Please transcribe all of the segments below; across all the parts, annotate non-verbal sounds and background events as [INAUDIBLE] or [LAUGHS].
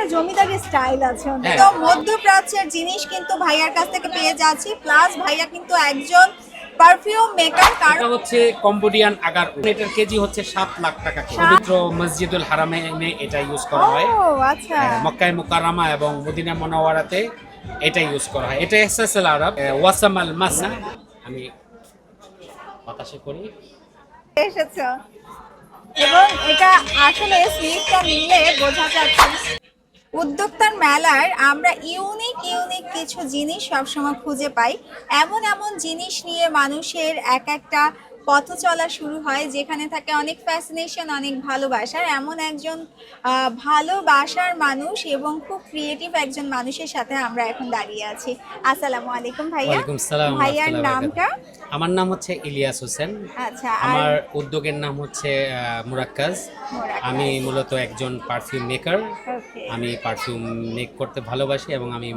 একটা জমিদারি স্টাইল আছে। হ্যাঁ। তো মধ্যপ্রাচ্যের জিনিস কিন্তু ভাইয়ার কাছ থেকে পেয়ে যাচ্ছি প্লাস ভাইয়া কিন্তু একজন পারফিউম মেকার কারণ হচ্ছে কম্বোডিয়ান আগার। এটার কেজি হচ্ছে সাত লাখ টাকা। পবিত্র মসজিদুল হারামে এটা ইউজ করা হয় ও আচ্ছা হ্যাঁ, মক্কায় মুকাররমা এবং মদিনা মনোয়ারাতে এটা ইউজ করা হয় এটা এসএসএল আরব ওয়াসাম আল মাসা আমি বাতাসে করি এসেছ এবং এটা আসলে স্লিপটা নিলে বোঝা যাচ্ছে উদ্যোক্তার মেলার আমরা ইউনিক ইউনিক কিছু জিনিস সবসময় খুঁজে পাই। এমন এমন জিনিস নিয়ে মানুষের এক একটা পথ চলা শুরু হয় যেখানে থাকে অনেক ফ্যাসিনেশন অনেক ভালোবাসার এমন একজন ভালোবাসার মানুষ এবং খুব ক্রিয়েটিভ একজন মানুষের সাথে আমরা এখন দাঁড়িয়ে আছি। আসসালামু আলাইকুম ভাইয়া। ভাইয়ার নামটা। আমার নাম হচ্ছে ইলিয়াস হোসেন। আচ্ছা আমার উদ্যোগের নাম হচ্ছে মুরাক্কাজ। আমি মূলত একজন পারফিউম মেকার আমি পারফিউম মেক করতে ভালোবাসি এবং আমি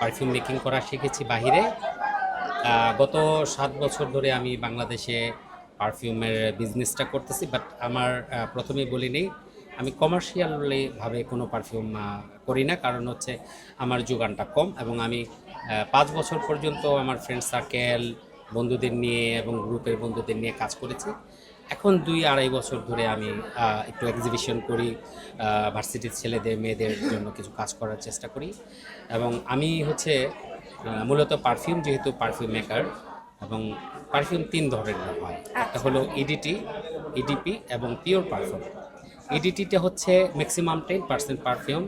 পারফিউম মেকিং করা শিখেছি বাহিরে। গত সাত বছর ধরে আমি বাংলাদেশে পারফিউমের বিজনেসটা করতেছি বাট আমার প্রথমেই বলি নেই আমি কমার্শিয়ালি ভাবে কোনো পারফিউম করি না। কারণ হচ্ছে আমার যোগানটা কম এবং আমি পাঁচ বছর পর্যন্ত আমার ফ্রেন্ড সার্কেল বন্ধুদের নিয়ে এবং গ্রুপের বন্ধুদের নিয়ে কাজ করেছি। এখন দুই আড়াই বছর ধরে আমি একটু এক্সিবিশন করি ভার্সিটির ছেলেদের মেয়েদের জন্য কিছু কাজ করার চেষ্টা করি। এবং আমি হচ্ছে মূলত পারফিউম যেহেতু পারফিউম মেকার এবং পারফিউম তিন ধরনের হয়। একটা হলো ইডিটি ইডিপি এবং পিওর পারফিউম ইডিটিটা হচ্ছে maximum ten percent perfume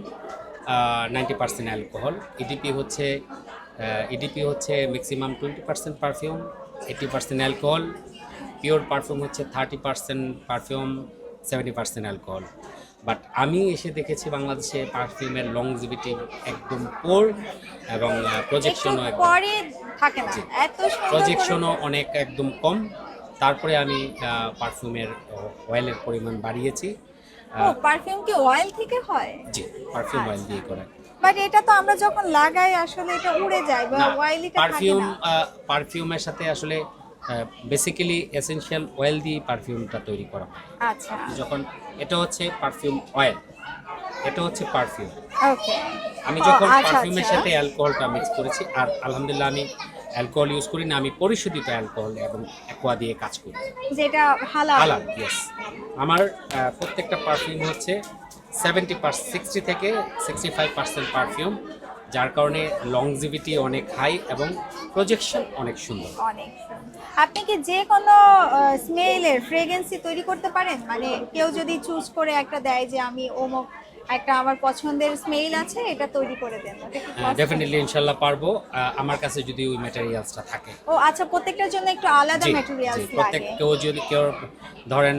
ninety percent alcohol EDP হচ্ছে ইডিপি হচ্ছে maximum twenty percent perfume eighty percent alcohol pure perfume হচ্ছে thirty percent perfume seventy percent alcohol but আমি এসে দেখেছি বাংলাদেশে পারফিউমের লং লংজিভিটি একদম পোর এবং প্রজেকশনও প্রজেকশনও অনেক একদম কম। তারপরে আমি পারফিউমের অয়েলের পরিমাণ বাড়িয়েছি। পারফিউম কি অয়েল থেকে হয়? জি পারফিউম অয়েল দিয়ে করা। বাট এটা তো আমরা যখন লাগাই আসলে এটা উড়ে যায় বা অয়েলিটা থাকে পারফিউম না। পারফিউমের সাথে আসলে বেসিক্যালি এসেনশিয়াল অয়েল দিয়ে পারফিউমটা তৈরি করা হয়। আচ্ছা। যখন এটা হচ্ছে পারফিউম অয়েল এটা হচ্ছে পারফিউম ওকে আমি যখন আচ্ছা, পারফিউমের আচ্ছা। সাথে অ্যালকোহলটা মিক্স করেছি আর আলহামদুলিল্লাহ আমি অ্যালকোহল ইউজ করি না আমি পরিশোধিত অ্যালকোহল এবং অ্যাকোয়া দিয়ে কাজ করি। যেটা হালাল। হালাল ইয়েস আমার আহ, প্রত্যেকটা পারফিউম হচ্ছে সেভেন্টি পার্সেন্ট সিক্সটি থেকে সিক্সটি ফাইভ পার্সেন্ট পারফিউম যার কারণে লংজিভিটি অনেক হাই এবং প্রজেকশন অনেক সুন্দর। অনেক আপনি কি যে কোনো স্মেলের ফ্রেগ্রেন্সি তৈরি করতে পারেন? মানে কেউ যদি চুজ করে একটা দেয় যে আমি অমুক একটা আমার পছন্দের স্মেল আছে এটা তৈরি করে দেন। ডেফিনেটলি ইনশাল্লাহ পারব। আমার কাছে যদি ওই ম্যাটেরিয়ালসটা থাকে। ও আচ্ছা প্রত্যেকটার জন্য একটু আলাদা ম্যাটেরিয়ালস জি, প্রত্যেক কেউ যদি কেউ ধরেন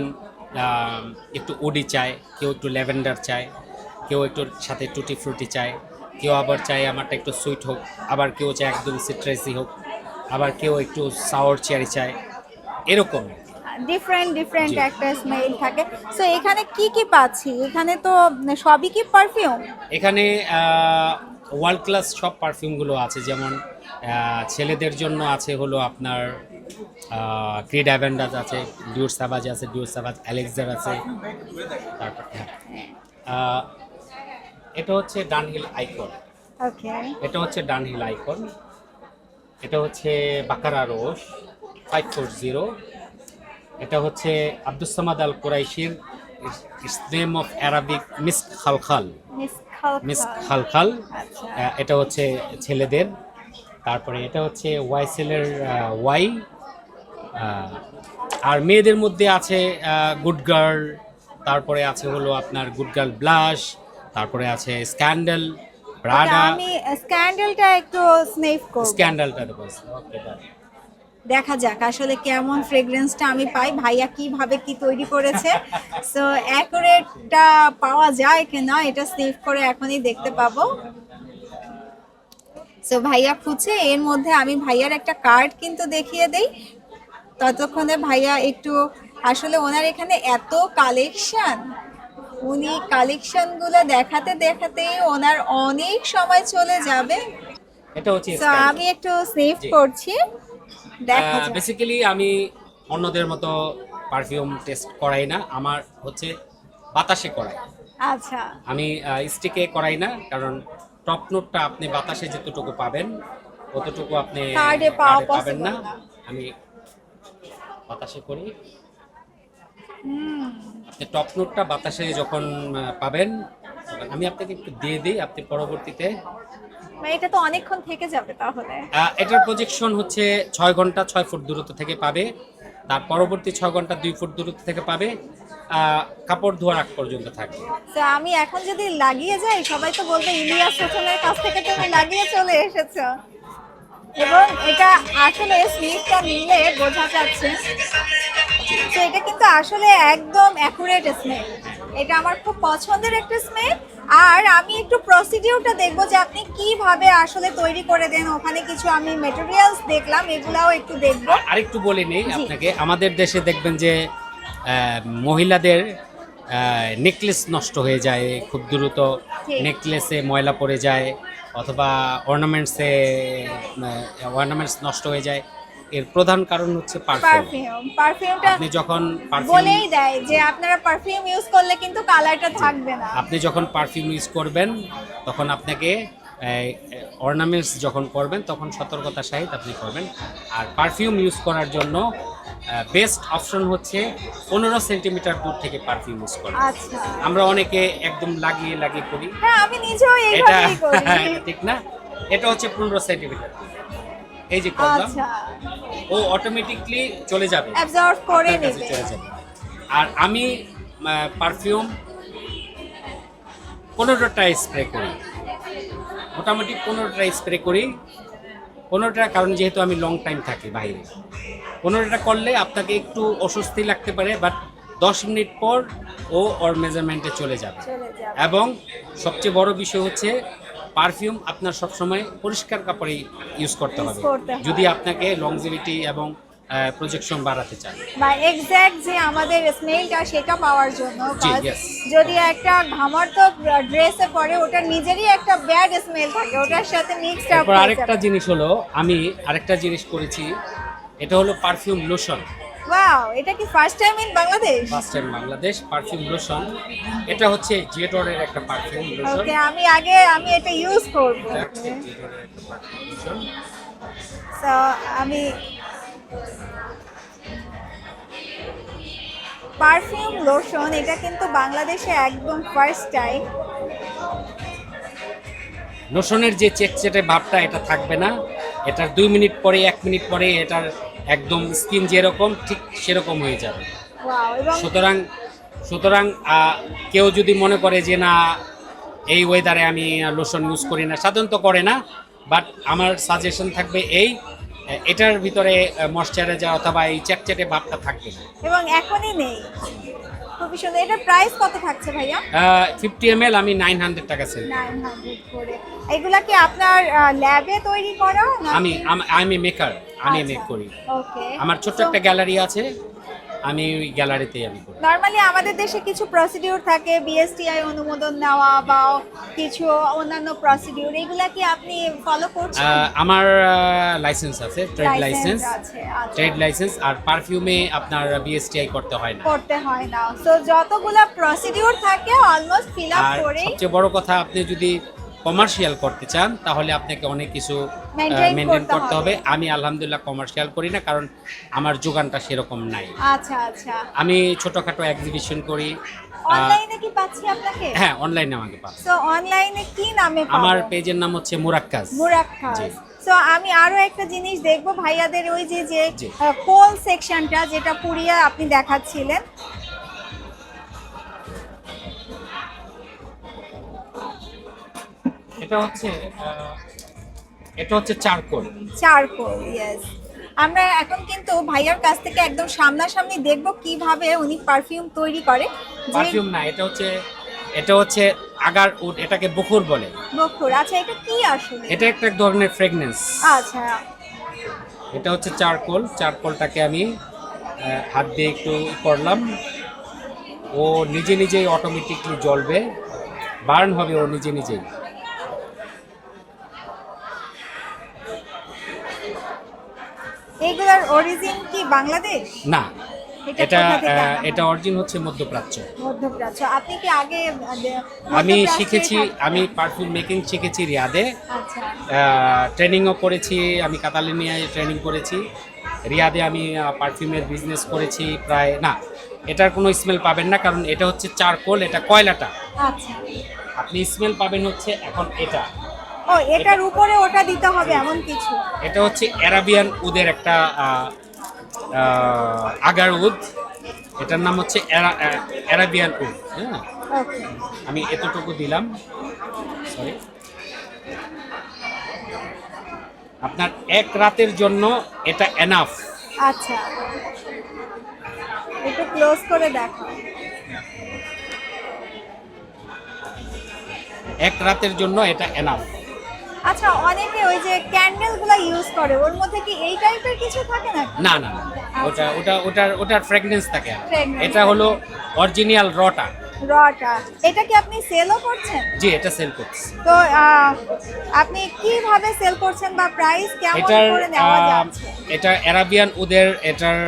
একটু উডি চায় কেউ একটু ল্যাভেন্ডার চায় কেউ একটু সাথে টুটি ফ্রুটি চায় কেউ আবার চায় আমারটা একটু সুইট হোক আবার কেউ চায় একদম সিট্রেসি হোক আবার কেউ একটু সাওয়ার চেয়ারি চায় এরকম। ডিফারেন্ট ডিফারেন্ট একটা স্মেল থাকে। সো এখানে কি কি পাচ্ছি? এখানে তো সবই কি পারফিউম এখানে ওয়ার্ল্ড ক্লাস সব পারফিউমগুলো আছে যেমন ছেলেদের জন্য আছে হলো আপনার ক্রিড অ্যাভেন্ডাস আছে ডিউর সাবাজ আছে ডিউর সাবাজ অ্যালেক্সার আছে। তারপর হ্যাঁ। এটা হচ্ছে ডানহিল আইকন। এটা হচ্ছে ডানহিল আইকন। এটা হচ্ছে Baccarat Rouge five four zero এটা হচ্ছে Abdus Samad Al কুরাইশির is name of Arabic Miss খালখাল। Miss খালখাল। আচ্ছা। এটা হচ্ছে ছেলেদের। তারপরে এটা হচ্ছে ওয়াইসেলের ওয়াই। আর মেয়েদের মধ্যে আছে গুড গার্ল তারপরে আছে হলো আপনার গুড গার্ল ব্লাশ তারপরে আছে স্ক্যান্ডেল আমি স্ক্যান্ডেলটা একটু স্নেফ করব। স্ক্যান্ডালটা দেবো ওকে দেখা যাক আসলে কেমন ফ্রেগ্রেন্সটা আমি পাই ভাইয়া কীভাবে কি তৈরি করেছে। [LAUGHS] সো অ্যাকুরেটটা পাওয়া যায় কিনা এটা সেভ করে এখনই দেখতে পাবো। সো ভাইয়া খুঁজছে এর মধ্যে আমি ভাইয়ার একটা কার্ড কিন্তু দেখিয়ে দেই। ততক্ষণে ভাইয়া একটু আসলে ওনার এখানে এত কালেকশন উনি কালেকশনগুলো দেখাতে দেখাতেই ওনার অনেক সময় চলে যাবে। এটা হচ্ছে আমি একটু সেভ করছি। দেখা বেসিক্যালি আমি অন্যদের মতো পারফিউম টেস্ট করাই না আমার হচ্ছে বাতাসে করাই। আচ্ছা। আমি স্টিকে করাই না কারণ টপ নোটটা আপনি বাতাসে যতটুকু পাবেন অতটুকু আপনি পাবেন না। আমি বাতাসে করি। আপনি টপ নোটটা বাতাসে যখন পাবেন আমি আপনাকে একটু দিয়ে দিই আপনি পরবর্তীতে মানে এটা তো অনেকক্ষণ থেকে যাবে তাহলে। এটার প্রজেকশন হচ্ছে ছয় ঘণ্টা ছয় ফুট দূরত্ব থেকে পাবে। তার পরবর্তী ছয় ঘণ্টা দুই ফুট দূরত্ব থেকে পাবে। কাপড় ধোয়ার আগ পর্যন্ত থাকবে। তো আমি এখন যদি লাগিয়ে যাই সবাই তো বলবে ইলিয়াস হোসেনের কাছ থেকে তুমি লাগিয়ে চলে এসেছ। এবং এটা আসলে স্লিপটা নিলে বোঝা যাচ্ছে তো এটা কিন্তু আসলে একদম অ্যাকুরেট স্মেল এটা আমার খুব পছন্দের একটা স্মেল আর আমি একটু প্রসিডিউরটা দেখব যে আপনি কীভাবে আসলে তৈরি করে দেন। ওখানে কিছু আমি মেটেরিয়ালস দেখলাম এগুলাও একটু দেখব। আরেকটু বলে নেই আপনাকে আমাদের দেশে দেখবেন যে মহিলাদের নেকলেস নষ্ট হয়ে যায় খুব দ্রুত নেকলেসে ময়লা পড়ে যায়। অথবা অর্নামেন্টসে অর্নামেন্টস নষ্ট হয়ে যায়। এর প্রধান কারণ হচ্ছে পারফিউম পারফিউমটা আপনি যখন পারফিউম বলেই দেয় যে আপনারা পারফিউম ইউজ করলে কিন্তু কালারটা থাকবে না। আপনি যখন পারফিউম ইউজ করবেন তখন আপনাকে অর্নামেন্টস যখন করবেন তখন সতর্কতার সহিত আপনি করবেন। আর পারফিউম ইউজ করার জন্য বেস্ট অপশন হচ্ছে পনেরো সেন্টিমিটার দূর থেকে পারফিউম ইউজ করা। আচ্ছা। আমরা অনেকে একদম লাগিয়ে লাগিয়ে করি। হ্যাঁ আমি নিজেও এটা [LAUGHS] ঠিক না। এটা হচ্ছে পনেরো সেন্টিমিটার এই যে করলাম আচ্ছা। ও অটোমেটিকলি চলে যাবে। অ্যাবজর্ব করে নেবে। চলে যাবে। আর আমি পারফিউম পনেরোটা স্প্রে করি। মোটামুটি পনেরোটা স্প্রে করি। পনেরোটা কারণ যেহেতু আমি লং টাইম থাকি বাইরে। পনেরোটা করলে আপনাকে একটু অস্বস্তি লাগতে পারে বাট দশ মিনিট পর ও ওর মেজারমেন্টে চলে যাবে। এবং সবচেয়ে বড় বিষয় হচ্ছে পারফিউম আপনার সবসময় পরিষ্কার কাপড়ে ইউজ করতে হবে। যদি আপনাকে লংজিভিটি এবং প্রজেকশন বাড়াতে চান। বা এক্স্যাক্ট যে আমাদের স্মেলটা সেটা পাওয়ার জন্য. যদি একটা ঘামার্থক ড্রেসে পরে ওটার নিজেরই একটা ব্যাড স্মেল থাকে ওটার সাথে মিক্সড আপ আরেকটা জিনিস হলো আমি আরেকটা জিনিস করেছি এটা হলো পারফিউম লোশন ওয়াও এটা কি first time in Bangladesh first time Bangladesh perfume lotion এটা হচ্ছে জেটরের একটা পারফিউম লোশন ওকে আমি আগে আমি এটা ইউজ করব। এটা একটা পারফিউম লোশন সো আমি পারফিউম লোশন এটা কিন্তু বাংলাদেশে একদম ফার্স্ট টাইম লোশনের যে চেকচেটে ভাবটা এটা থাকবে না। এটার দুই মিনিট পরে এক মিনিট পরে এটার একদম স্কিন যেরকম ঠিক সেরকম হয়ে যাবে। সুতরাং সুতরাং কেউ যদি মনে করে যে না এই ওয়েদারে আমি লোশন ইউজ করি না সাধারণত করে না বাট আমার সাজেশন থাকবে এই এটার ভিতরে ময়শ্চারাইজার অথবা এই চ্যাটচ্যাটে ভাবটা থাকবে না। এবং এখনই নেই। খুবই সুন্দর। এটা প্রাইস কত থাকছে ভাইয়া? ফিফটি ml আমি নাইন হান্ড্রেড টাকা সেল নাইন হান্ড্রেড করে। এগুলা কি আপনার ল্যাবে তৈরি করা? আমি আমি মেকার আমি মেক করি। ওকে আমার ছোট্ট একটা গ্যালারি আছে। আমি ওই গ্যালারিতেই আমি করি। নর্মালি আমাদের দেশে কিছু প্রসিডিউর থাকে বিএসটিআই অনুমোদন নেওয়া বা কিছু অন্যান্য প্রসিডিউর এগুলা কি আপনি ফলো করছেন? আমার লাইসেন্স আছে ট্রেড লাইসেন্স ট্রেড লাইসেন্স আর পারফিউমে আপনার বিএসটিআই করতে হয় না। করতে হয় না। তো যতগুলা প্রসিডিউর থাকে অলমোস্ট ফিল আপ করে সবচেয়ে বড় কথা আপনি যদি কমার্শিয়াল করতে চান তাহলে আপনাকে অনেক কিছু মেনটেন করতে হবে। আমি আলহামদুলিল্লাহ কমার্শিয়াল করি না কারণ আমার যোগানটা সেরকম নাই। আচ্ছা আচ্ছা। আমি ছোটখাটো এক্সিবিশন করি অনলাইনে কি পাচ্ছি আপনাকে? হ্যাঁ অনলাইনে আমাকে পান তো অনলাইনে কি নামে পাবো? আমার পেজের নাম হচ্ছে মুরাক্কাজ। মুরাক্কাস জি। তো আমি আরও একটা জিনিস দেখব ভাইয়াদের ওই যে যে। কোল সেকশনটা যেটা পুরিয়া আপনি দেখাচ্ছিলেন। এটা হচ্ছে এটা হচ্ছে চারকোল। চারকোল ইয়েস আমরা এখন কিন্তু ভাইয়ার কাছ থেকে একদম সামনাসামনি দেখব কীভাবে উনি পারফিউম তৈরি করে। পারফিউম না এটা হচ্ছে এটা হচ্ছে আগার উড এটাকে বকুর বলে। বকুর আচ্ছা এটা কি আসলে? এটা একটা ধরনের ফ্রেগনেন্স আচ্ছা। এটা হচ্ছে চারকোল চারকোলটাকে আমি হাত দিয়ে একটু করলাম। ও নিজে নিজেই অটোমেটিকলি জ্বলবে। বার্ন হবে ও নিজে নিজেই। এগুলার অরিজিন কি বাংলাদেশ? না এটা এটা অরিজিন হচ্ছে মধ্যপ্রাচ্য। মধ্যপ্রাচ্য। আপনি কি আগে আমি শিখেছি আমি পারফিউম মেকিং শিখেছি রিয়াদে। আচ্ছা। ট্রেনিংও করেছি আমি কাতালিনিয়ায় ট্রেনিং করেছি। রিয়াদে আমি পারফিউমের বিজনেস করেছি প্রায় না এটার কোনো স্মেল পাবেন না কারণ এটা হচ্ছে চারকোল এটা কয়লাটা। আচ্ছা। আপনি স্মেল পাবেন হচ্ছে এখন এটা। ও এটার উপরে ওটা দিতে হবে এমন কিছু। এটা হচ্ছে অ্যারাবিয়ান উদের একটা আগার উদ। এটার নাম হচ্ছে অ্যারা- অ্যারাবিয়ান উদ হ্যাঁ? আমি এতটুকু দিলাম। সরি আপনার এক রাতের জন্য এটা এনাফ আচ্ছা। একটু ক্লোজ করে দেখো। এক রাতের জন্য এটা এনাফ আচ্ছা অনেকে ওই যে ক্যান্ডেলগুলা ইউজ করে ওর মধ্যে কি এই টাইপের কিছু থাকে না না না না। ওটা ওটা ওটার ওটার ফ্র্যাগনেন্স থাকে। এটা হলো অরিজিনাল রটা রটা এটা কি আপনি সেলও করছেন? জি এটা সেল করতেছি তো আপনি কীভাবে সেল করছেন বা প্রাইস কেমন করে নেওয়া যাচ্ছে? এটা অ্যারাবিয়ান উদের এটার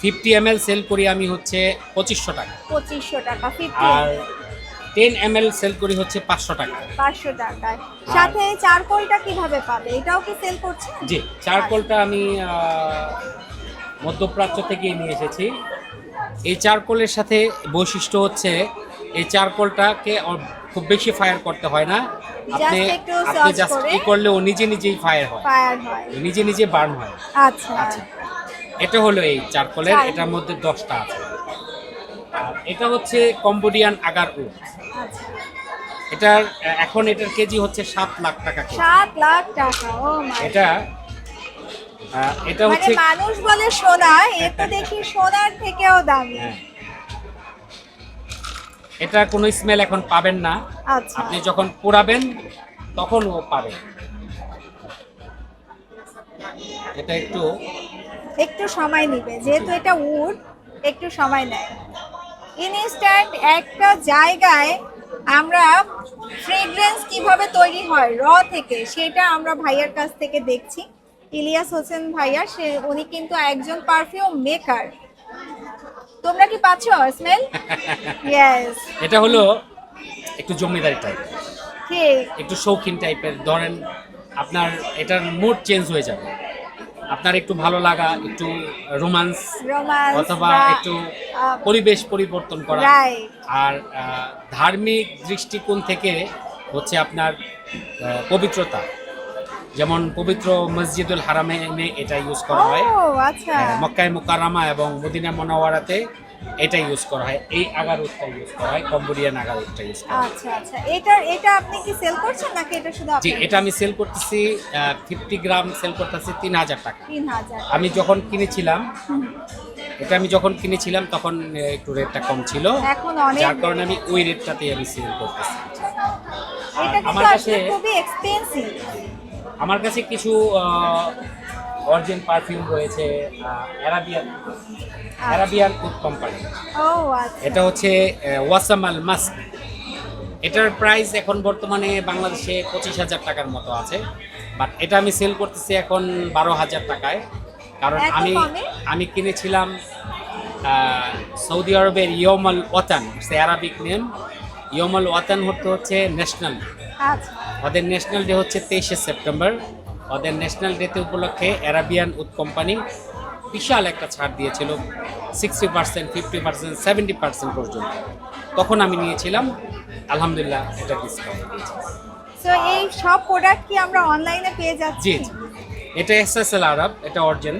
ফিফটি এম সেল করি আমি হচ্ছে পঁচিশশো টাকা। পঁচিশশো টাকা ফিফটি আর টেন এম এল সেল করি হচ্ছে পাঁচশো টাকা। পাঁচশো টাকায়। সাথে চারকোলটা কীভাবে পাবে? এটাও কি সেল করছেন জি চারকোলটা আমি মধ্যপ্রাচ্য থেকে নিয়ে এসেছি। এই চারকোলের সাথে বৈশিষ্ট্য হচ্ছে এই চারকোলটাকে খুব বেশি ফায়ার করতে হয় না। আপনি আপনি জাস্ট কি করলে ও নিজে নিজেই ফায়ার হয়। নিজে নিজে বার্ন হয়। আচ্ছা। আচ্ছা। এটা হলো এই চারকোলের এটার মধ্যে দশটা আছে। এটা হচ্ছে কম্বোডিয়ান আগার উড আচ্ছা এটার এখন এটার কেজি হচ্ছে সাত লাখ টাকা সাত লাখ টাকা ও এটা এটা মানে হচ্ছে মানুষ বলে সোনা এ তো [LAUGHS] দেখি সোনার থেকেও দামি। হ্যাঁ। এটা কোনো স্মেল এখন পাবেন না। আচ্ছা। আপনি যখন পোড়াবেন তখন ও পাবেন এটা একটু একটু সময় নিবে যেহেতু এটা উড একটু সময় নেয়। ইনস্ট্যান্ট একটা জায়গায় আমরা ফ্রেগ্রেন্স কীভাবে তৈরি হয় র থেকে সেটা আমরা ভাইয়ার কাছ থেকে দেখছি। ইলিয়াস হোসেন ভাইয়া সে উনি কিন্তু একজন পারফিউম মেকার তোমরা কি পাচ্ছ স্মেল ইয়েস [LAUGHS] এটা হলো একটু জমিদারি টাইপ ঠিক একটু শৌখিন টাইপের ধরেন আপনার এটার মুড চেঞ্জ হয়ে যাবে। আপনার একটু ভালো লাগা একটু রোমান্স অথবা একটু পরিবেশ পরিবর্তন করা। আর ধার্মিক দৃষ্টিকোণ থেকে হচ্ছে আপনার পবিত্রতা। যেমন পবিত্র মসজিদুল হারামে এটা ইউজ করা হয়। আচ্ছা। মক্কায় মোকারামা এবং মদিনা মনোয়ারাতে এটা ইউজ করা হয় এই আগারুদটা ইউজ করা হয় কম্বোডিয়ান আগারুদটা ইউজ করা হয়। আচ্ছা আচ্ছা এটা এটা আপনি কি সেল করছেন নাকি এটা শুধু আপনি জি এটা আমি সেল করতেছি ফিফটি গ্রাম সেল করতেছি তিন হাজার টাকা। তিন হাজার আমি যখন কিনেছিলাম এটা আমি যখন কিনেছিলাম তখন একটু রেটটা কম ছিল। এখন অনেক যার কারণে আমি ওই রেটটাতেই আমি সেল করতেছি। এটা কিন্তু খুবই এক্সপেন্সিভ আমার কাছে কিছু অরিজিন পারফিউম রয়েছে অ্যারাবিয়ান অ্যারাবিয়ান উড কোম্পানি এটা হচ্ছে ওয়াসামাল মাস্ক এটার প্রাইস এখন বর্তমানে বাংলাদেশে পঁচিশ হাজার টাকার মতো আছে। বাট এটা আমি সেল করতেছি এখন বারো হাজার টাকায়। কারণ আমি আমি কিনেছিলাম সৌদি আরবের ইয়মল ওয়াতান সে আরবিক নেম ইয়মল ওয়াতান হতে হচ্ছে ন্যাশনাল আচ্ছা। ওদের ন্যাশনাল ডে হচ্ছে তেইশে সেপ্টেম্বর। ওদের ন্যাশনাল ডেতে উপলক্ষে অ্যারাবিয়ান উড কোম্পানি বিশাল একটা ছাড় দিয়েছিল sixty percent fifty percent seventy percent পর্যন্ত। তখন আমি নিয়েছিলাম আলহামদুলিল্লাহ এটা ডিসকাউন্ট দিয়েছি। সো এই সব প্রোডাক্ট কি আমরা অনলাইনে পেয়ে যাচ্ছি? জি এটা এস এস এল আরব এটা অরিজিন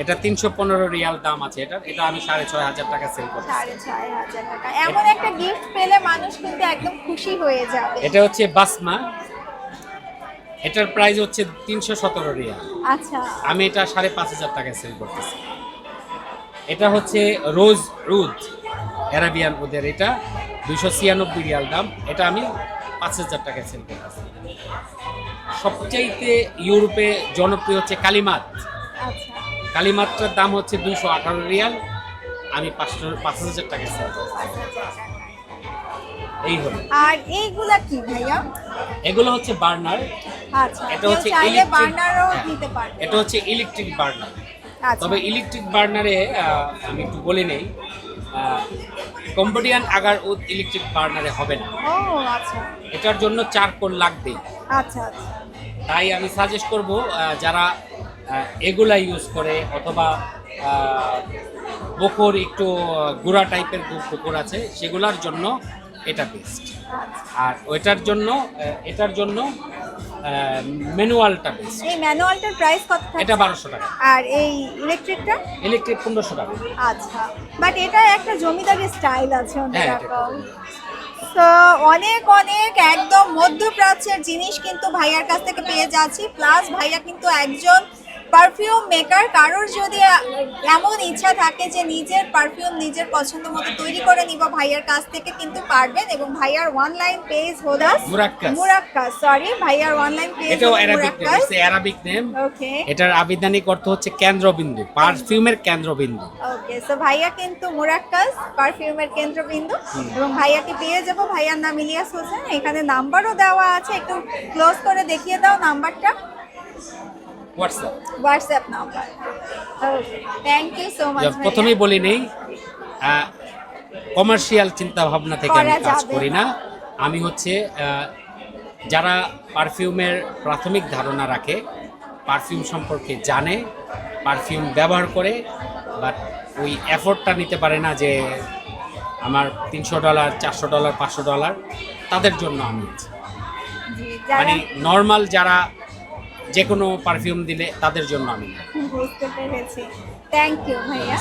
এটা তিনশো পনেরো রিয়াল দাম আছে এটা। এটা আমি সাড়ে ছয় হাজার টাকা সেল করছি। সাড়ে ছয় হাজার টাকা। এমন একটা গিফট পেলে মানুষ কিন্তু একদম খুশি হয়ে যাবে। এটা হচ্ছে বাসমা এটার প্রাইস হচ্ছে তিনশো সতেরো রিয়াল। আচ্ছা। আমি এটা সাড়ে পাঁচ হাজার টাকায় সেল করতেছি। এটা হচ্ছে রোজ রুদ অ্যারাবিয়ান ওদের এটা দুইশো ছিয়ানব্বই রিয়াল দাম। এটা আমি পাঁচ হাজার টাকায় সেল করতেছি। সবচাইতে ইউরোপে জনপ্রিয় হচ্ছে কালিমাত। আচ্ছা। কালিমাতটার দাম হচ্ছে দুইশো আঠারো রিয়াল। আমি পাঁচশো পাঁচ হাজার টাকায় সেল করতেছি। এই হলো। আর এইগুলা কি ভাইয়া? এগুলো হচ্ছে বার্নার। আচ্ছা এটা হচ্ছে চাইলে বার্নারও হ্যাঁ। নিতে পারবে। এটা হচ্ছে ইলেকট্রিক বার্নার। আচ্ছা। তবে ইলেকট্রিক বার্নারে আমি একটু বলে নেই কম্বোডিয়ান আগার উদ ইলেকট্রিক বার্নারে হবে না। ও আচ্ছা। এটার জন্য চারকোল লাগবেই। আচ্ছা আচ্ছা। তাই আমি সাজেস্ট করব যারা এগুলা ইউজ করে অথবা বকর একটু গুঁড়া টাইপের বকর আছে সেগুলোর জন্য এটা বেস্ট আর ওইটার জন্য এটার জন্য ম্যানুয়ালটা বেস্ট এই ম্যানুয়ালটার প্রাইস কত থাকে এটা বারোশো টাকা। আর এই ইলেকট্রিকটা ইলেকট্রিক পনেরোশো টাকা। আচ্ছা। বাট এটা একটা জমিদারি স্টাইল আছে হ্যাঁ, অন্যরকম তো অনেক অনেক একদম মধ্যপ্রাচ্যের জিনিস কিন্তু ভাইয়ার কাছ থেকে পেয়ে যাচ্ছি। প্লাস ভাইয়া কিন্তু একজন পারফিউম মেকার কারোর যদি এমন ইচ্ছা থাকে যে নিজের পারফিউম নিজের পছন্দ মতো তৈরি করে নিব ভাইয়ার কাছ থেকে কিন্তু পারবেন এবং ভাইয়ার অনলাইন পেজ হোদাস মুরাক্কাস। মুরাক্কাস। সরি ভাইয়ার অনলাইন পেজ এটাও অ্যারাবিক নেম মুরাক্কাস। অ্যারাবিক নেম ওকে এটার আবিধানিক অর্থ হচ্ছে কেন্দ্রবিন্দু পারফিউমের কেন্দ্রবিন্দু। ওকে সো ভাইয়া কিন্তু মুরাক্কাস পারফিউমের কেন্দ্রবিন্দু। এবং ভাইয়াকে পেয়ে যাব ভাইয়ার নাম ইলিয়াস হোসেন। এখানে নাম্বারও দেওয়া আছে একটু ক্লোজ করে দেখিয়ে দাও নাম্বারটা WhatsApp WhatsApp number thank you so much প্রথমেই বলি নেই কমার্শিয়াল চিন্তা ভাবনা থেকে আমি কাজ করি না। আমি হচ্ছে যারা পারফিউমের প্রাথমিক ধারণা রাখে পারফিউম সম্পর্কে জানে পারফিউম ব্যবহার করে বাট ওই এফোর্টটা নিতে পারে না যে আমার তিনশো ডলার চারশো ডলার পাঁচশো ডলার তাদের জন্য আমি মানে নর্মাল যারা যে কোনো পারফিউম দিলে তাদের জন্য আমি বুঝতে পেরেছি। থ্যাংক ইউ ভাইয়া।